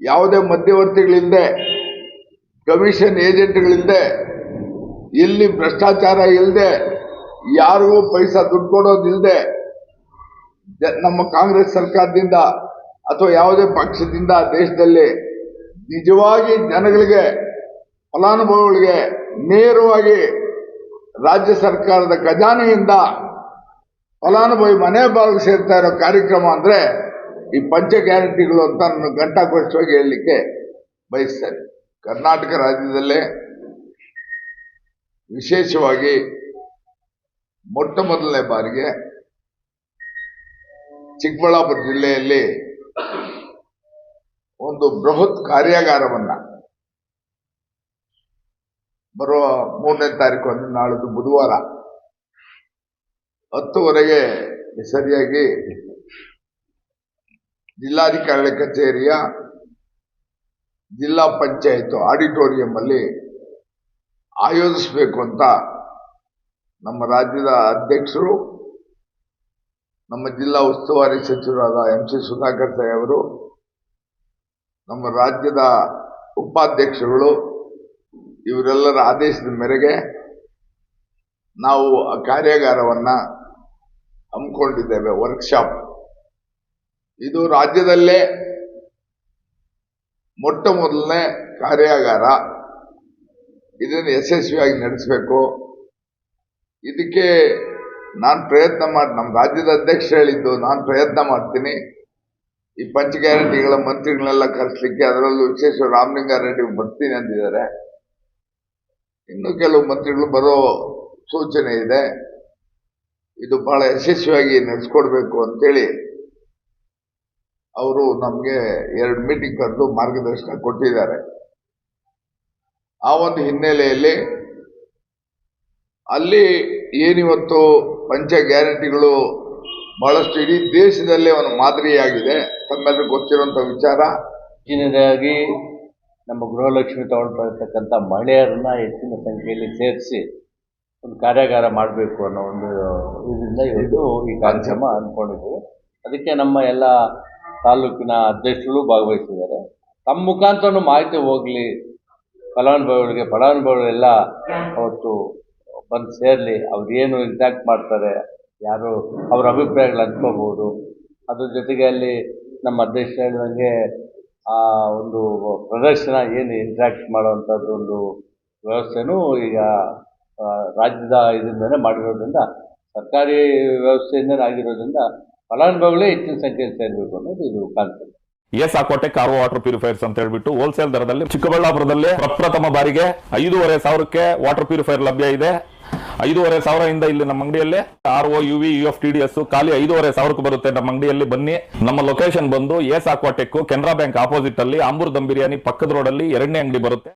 ಯಾವುದೇ ಮಧ್ಯವರ್ತಿಗಳಿಲ್ಲದೆ ಕಮಿಷನ್ ಏಜೆಂಟ್ಗಳಿಲ್ಲದೆ, ಎಲ್ಲಿ ಭ್ರಷ್ಟಾಚಾರ ಇಲ್ಲದೆ ಯಾರಿಗೂ ಪೈಸಾ ದುಡ್ಡು ಕೊಡೋದಿಲ್ಲದೆ ನಮ್ಮ ಕಾಂಗ್ರೆಸ್ ಸರ್ಕಾರದಿಂದ ಅಥವಾ ಯಾವುದೇ ಪಕ್ಷದಿಂದ ದೇಶದಲ್ಲಿ ನಿಜವಾಗಿ ಜನಗಳಿಗೆ, ಫಲಾನುಭವಿಗಳಿಗೆ ನೇರವಾಗಿ ರಾಜ್ಯ ಸರ್ಕಾರದ ಖಜಾನೆಯಿಂದ ಫಲಾನುಭವಿ ಮನೆ ಬಾಗಿಲು ಸೇರ್ತಾ ಇರೋ ಕಾರ್ಯಕ್ರಮ ಅಂದ್ರೆ ಈ ಪಂಚ ಗ್ಯಾರಂಟಿಗಳು ಅಂತ ನಾನು ಘಂಟಾಘೋಷವಾಗಿ ಹೇಳಲಿಕ್ಕೆ ಬಯಸ್ತೇನೆ. ಕರ್ನಾಟಕ ರಾಜ್ಯದಲ್ಲೇ ವಿಶೇಷವಾಗಿ ಮೊಟ್ಟ ಮೊದಲನೇ ಬಾರಿಗೆ ಚಿಕ್ಕಬಳ್ಳಾಪುರ ಜಿಲ್ಲೆಯಲ್ಲಿ ಒಂದು ಬೃಹತ್ ಕಾರ್ಯಾಗಾರವನ್ನು ಬರುವ ಮೂರನೇ ತಾರೀಕು ಅಂದರೆ ನಾಳಿದ್ದು ಬುಧವಾರ ಹತ್ತುವರೆಗೆ ಸರಿಯಾಗಿ ಜಿಲ್ಲಾಧಿಕಾರಿ ಕಚೇರಿಯ ಜಿಲ್ಲಾ ಪಂಚಾಯತ್ ಆಡಿಟೋರಿಯಂ ಅಲ್ಲಿ ಆಯೋಜಿಸಬೇಕು ಅಂತ ನಮ್ಮ ರಾಜ್ಯದ ಅಧ್ಯಕ್ಷರು, ನಮ್ಮ ಜಿಲ್ಲಾ ಉಸ್ತುವಾರಿ ಸಚಿವರಾದ ಎಂ ಸಿ ಸುಧಾಕರ್ ಅವರು, ನಮ್ಮ ರಾಜ್ಯದ ಉಪಾಧ್ಯಕ್ಷರುಗಳು, ಇವರೆಲ್ಲರ ಆದೇಶದ ಮೇರೆಗೆ ನಾವು ಆ ಕಾರ್ಯಾಗಾರವನ್ನು ಹಮ್ಮಿಕೊಂಡಿದ್ದೇವೆ ವರ್ಕ್ಶಾಪ್ ಇದು ರಾಜ್ಯದಲ್ಲೇ ಮೊಟ್ಟ ಮೊದಲನೇ ಕಾರ್ಯಾಗಾರ. ಇದನ್ನು ಯಶಸ್ವಿಯಾಗಿ ನಡೆಸಬೇಕು. ಇದಕ್ಕೆ ನಾನು ಪ್ರಯತ್ನ ಮಾಡಿ ನಮ್ಮ ರಾಜ್ಯದ ಅಧ್ಯಕ್ಷರು ಹೇಳಿದ್ದು, ನಾನು ಪ್ರಯತ್ನ ಮಾಡ್ತೀನಿ. ಈ ಪಂಚ ಗ್ಯಾರಂಟಿಗಳ ಮಂತ್ರಿಗಳನ್ನೆಲ್ಲ ಕರೆಸ್ಲಿಕ್ಕೆ ಅದರಲ್ಲೂ ವಿಶೇಷ ರಾಮಲಿಂಗಾರೆಡ್ಡಿ ಬರ್ತೀನಿ ಅಂದಿದ್ದಾರೆ ಇನ್ನು ಕೆಲವು ಮಂತ್ರಿಗಳು ಬರೋ ಸೂಚನೆ ಇದೆ. ಇದು ಬಹಳ ಯಶಸ್ವಿಯಾಗಿ ನಡೆಸ್ಕೊಡ್ಬೇಕು ಅಂತೇಳಿ ಅವರು ನಮಗೆ ಎರಡು ಮೀಟಿಂಗ್ ಕರೆದು ಮಾರ್ಗದರ್ಶನ ಕೊಟ್ಟಿದ್ದಾರೆ. ಆ ಒಂದು ಹಿನ್ನೆಲೆಯಲ್ಲಿ ಅಲ್ಲಿ ಏನಿವತ್ತು ಪಂಚ ಗ್ಯಾರಂಟಿಗಳು ಬಹಳಷ್ಟು ಇಡೀ ದೇಶದಲ್ಲೇ ಒಂದು ಮಾದರಿಯಾಗಿದೆ. ತಮ್ಮೆಲ್ಲರಿಗೂ ಗೊತ್ತಿರುವಂತ ವಿಚಾರ. ಹೆಚ್ಚಿನದಾಗಿ ನಮ್ಮ ಗೃಹಲಕ್ಷ್ಮಿ ತಗೊಳ್ತಾ ಮಹಿಳೆಯರನ್ನ ಹೆಚ್ಚಿನ ಸಂಖ್ಯೆಯಲ್ಲಿ ಸೇರಿಸಿ ಒಂದು ಕಾರ್ಯಾಗಾರ ಮಾಡಬೇಕು ಅನ್ನೋ ಒಂದು ಇದರಿಂದ ಇವತ್ತು ಈ ಕಾರ್ಯಕ್ರಮ ಅಂದ್ಕೊಂಡಿದ್ದೀವಿ. ಅದಕ್ಕೆ ನಮ್ಮ ಎಲ್ಲ ತಾಲೂಕಿನ ಅಧ್ಯಕ್ಷರು ಭಾಗವಹಿಸಿದ್ದಾರೆ. ತಮ್ಮ ಮುಖಾಂತರನೂ ಮಾಹಿತಿ ಹೋಗಲಿ. ಫಲಾನುಭವಿಗಳಿಗೆ, ಫಲಾನುಭವಿಗಳೆಲ್ಲ ಅವತ್ತು ಬಂದು ಸೇರಲಿ. ಅವ್ರು ಏನು ಇಂಟ್ಯಾಕ್ಟ್ ಮಾಡ್ತಾರೆ, ಯಾರು ಅವ್ರ ಅಭಿಪ್ರಾಯಗಳು ಹಂಚ್ಕೋಬೋದು. ಅದ್ರ ಜೊತೆಗೆ ಅಲ್ಲಿ ನಮ್ಮ ಅಧ್ಯಕ್ಷ ಹೇಳಿದಂಗೆ ಆ ಒಂದು ಪ್ರದರ್ಶನ ಏನು ಇಂಟ್ರ್ಯಾಕ್ಟ್ ಮಾಡುವಂಥದ್ದು ಒಂದು ವ್ಯವಸ್ಥೆನೂ ಈಗ ರಾಜ್ಯದ ಇದರಿಂದನೇ ಮಾಡಿರೋದ್ರಿಂದ, ಸರ್ಕಾರಿ ವ್ಯವಸ್ಥೆಯಿಂದನೇ ಆಗಿರೋದ್ರಿಂದ ಫಲಾನುಭವಿಗಳೇ ಹೆಚ್ಚಿನ ಸಂಖ್ಯೆಯಲ್ಲಿ ಸೇರಬೇಕು ಅನ್ನೋದು ಇದು ಕಾನ್ಸೆಪ್ಟ್. ಎಸ್ ಆಕೋಟೆ ಕಾರ್ ವಾಟರ್ ಪ್ಯೂರಿಫೈರ್ಸ್ ಅಂತ ಹೇಳ್ಬಿಟ್ಟು ಹೋಲ್ಸೇಲ್ ದರದಲ್ಲಿ ಚಿಕ್ಕಬಳ್ಳಾಪುರದಲ್ಲಿ ಪ್ರಪ್ರಥಮ ಬಾರಿಗೆ ಐದೂವರೆ ಸಾವಿರಕ್ಕೆ ವಾಟರ್ ಪ್ಯೂರಿಫೈರ್ ಲಭ್ಯ ಇದೆ. ಐದೂವರೆ ಸಾವಿರದಿಂದ ಇಲ್ಲಿ ನಮ್ಮ ಅಂಗಡಿಯಲ್ಲಿ R O U V U F T D S ಖಾಲಿ ಐದೂವರೆ ಸಾವಿರಕ್ಕೆ ಬರುತ್ತೆ ನಮ್ಮ ಅಂಗಡಿಯಲ್ಲಿ. ಬನ್ನಿ, ನಮ್ಮ ಲೊಕೇಶನ್ ಬಂದು S Aquatech Canara bank opposite ಅಲ್ಲಿ ಆಂಬೂರ್ ದಮ್ ಬಿರಿಯಾನಿ ಪಕ್ಕದ ರೋಡ್ ಅಲ್ಲಿ ಎರಡನೇ ಅಂಗಡಿ ಬರುತ್ತೆ.